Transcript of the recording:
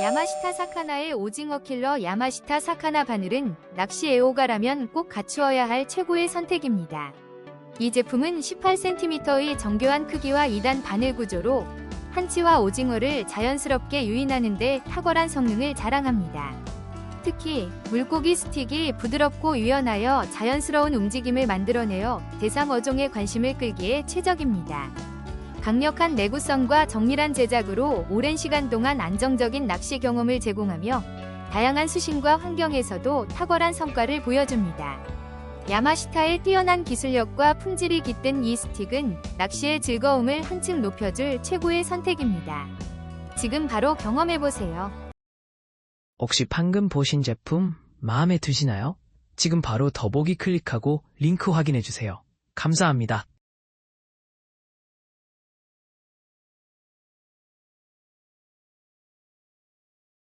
야마시타 사카나의 오징어 킬러 야마시타 사카나 바늘은 낚시 애호가라면 꼭 갖추어야 할 최고의 선택입니다. 이 제품은 18cm의 정교한 크기와 2단 바늘 구조로 한치와 오징어를 자연스럽게 유인하는 데 탁월한 성능을 자랑합니다. 특히 물고기 스틱이 부드럽고 유연하여 자연스러운 움직임을 만들어내어 대상 어종의 관심을 끌기에 최적입니다. 강력한 내구성과 정밀한 제작으로 오랜 시간 동안 안정적인 낚시 경험을 제공하며 다양한 수심과 환경에서도 탁월한 성과를 보여줍니다. 야마시타의 뛰어난 기술력과 품질이 깃든 이 스틱은 낚시의 즐거움을 한층 높여줄 최고의 선택입니다. 지금 바로 경험해보세요. 혹시 방금 보신 제품 마음에 드시나요? 지금 바로 더보기 클릭하고 링크 확인해주세요. 감사합니다.